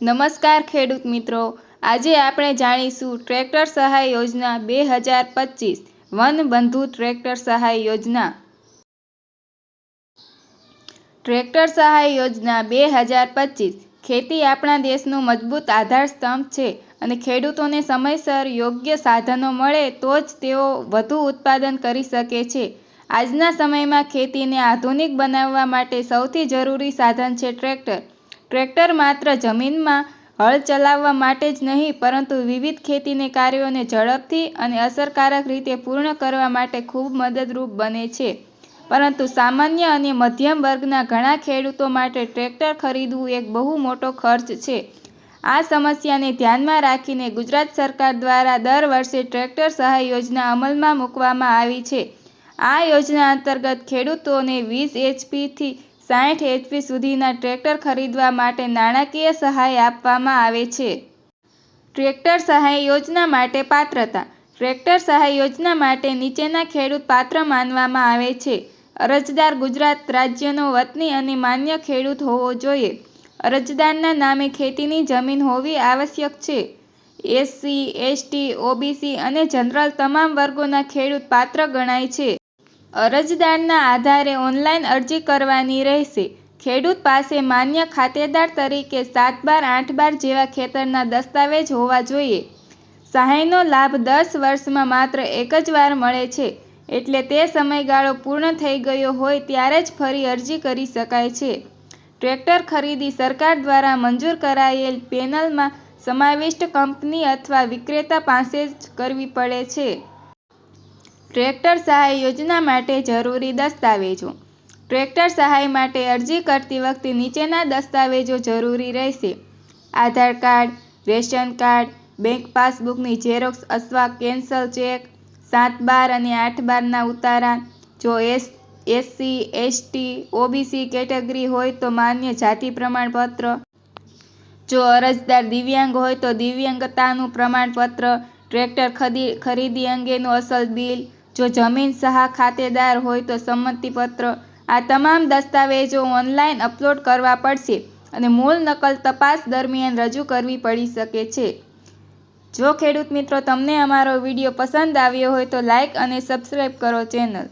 નમસ્કાર ખેડૂત મિત્રો. આજે આપણે જાણીશું ટ્રેક્ટર સહાય યોજના બે હજાર પચીસ વનબંધુ ટ્રેક્ટર સહાય યોજના. ટ્રેક્ટર સહાય યોજના બે હજાર પચીસ. ખેતી આપણા દેશનો મજબૂત આધાર સ્તંભ છે અને ખેડૂતોને સમયસર યોગ્ય સાધનો મળે તો જ તેઓ વધુ ઉત્પાદન કરી શકે છે. આજના સમયમાં ખેતીને આધુનિક બનાવવા માટે સૌથી જરૂરી સાધન છે ટ્રેક્ટર. ટ્રેક્ટર માત્ર જમીનમાં હળ ચલાવવા માટે જ નહીં, પરંતુ વિવિધ ખેતીને કાર્યોને ઝડપથી અને અસરકારક રીતે પૂર્ણ કરવા માટે ખૂબ મદદરૂપ બને છે. પરંતુ સામાન્ય અને મધ્યમ વર્ગના ઘણા ખેડૂતો માટે ટ્રેક્ટર ખરીદવું એક બહુ મોટો ખર્ચ છે. આ સમસ્યાને ધ્યાનમાં રાખીને ગુજરાત સરકાર દ્વારા દર વર્ષે ટ્રેક્ટર સહાય યોજના અમલમાં મૂકવામાં આવી છે. આ યોજના અંતર્ગત ખેડૂતોને વીસ એચપીથી સાઠ એચપી સુધીના ટ્રેક્ટર ખરીદવા માટે નાણાકીય સહાય આપવામાં આવે છે. ટ્રેક્ટર સહાય યોજના માટે પાત્રતા. ટ્રેક્ટર સહાય યોજના માટે નીચેના ખેડૂત પાત્ર માનવામાં આવે છે. અરજદાર ગુજરાત રાજ્યનો વતની અને માન્ય ખેડૂત હોવો જોઈએ. અરજદારના નામે ખેતીની જમીન હોવી આવશ્યક છે. એસસી, એસટી, ઓબીસી અને જનરલ તમામ વર્ગોના ખેડૂત પાત્ર ગણાય છે. અરજદારના આધારે ઓનલાઈન અરજી કરવાની રહેશે. ખેડૂત પાસે માન્ય ખાતેદાર તરીકે સાત બાર, આઠ બાર જેવા ખેતરના દસ્તાવેજ હોવા જોઈએ. સહાયનો લાભ દસ વર્ષમાં માત્ર એક જ વાર મળે છે, એટલે તે સમયગાળો પૂર્ણ થઈ ગયો હોય ત્યારે જ ફરી અરજી કરી શકાય છે. ટ્રેક્ટર ખરીદી સરકાર દ્વારા મંજૂર કરાયેલ પેનલમાં સમાવિષ્ટ કંપની અથવા વિક્રેતા પાસે જ કરવી પડે છે. ટ્રેક્ટર સહાય યોજના માટે જરૂરી દસ્તાવેજો. ટ્રેક્ટર સહાય માટે અરજી કરતી વખતે નીચેના દસ્તાવેજો જરૂરી રહેશે. Aadhaar card, ration card, bank પાસબુકની xerox અથવા કેન્સલ ચેક, સાત બાર અને આઠ બારના ઉતારા. જો S, SC, ST, OBC category હોય તો માન્ય જાતિ પ્રમાણપત્ર. જો અરજદાર દિવ્યાંગ હોય તો દિવ્યાંગતાનું પ્રમાણપત્ર. ટ્રેક્ટર ખરીદી અંગેનું અસલ બિલ. જો જમીન સહા ખાતેદાર હોય તો સંમતિપત્ર, આ તમામ દસ્તાવેજો ઓનલાઈન અપલોડ કરવા પડશે અને મૂળ નકલ તપાસ દરમિયાન રજૂ કરવી પડી શકે છે. જો ખેડૂત મિત્રો તમને અમારો વીડિયો પસંદ આવ્યો હોય તો લાઇક અને સબસ્ક્રાઈબ કરો ચેનલ.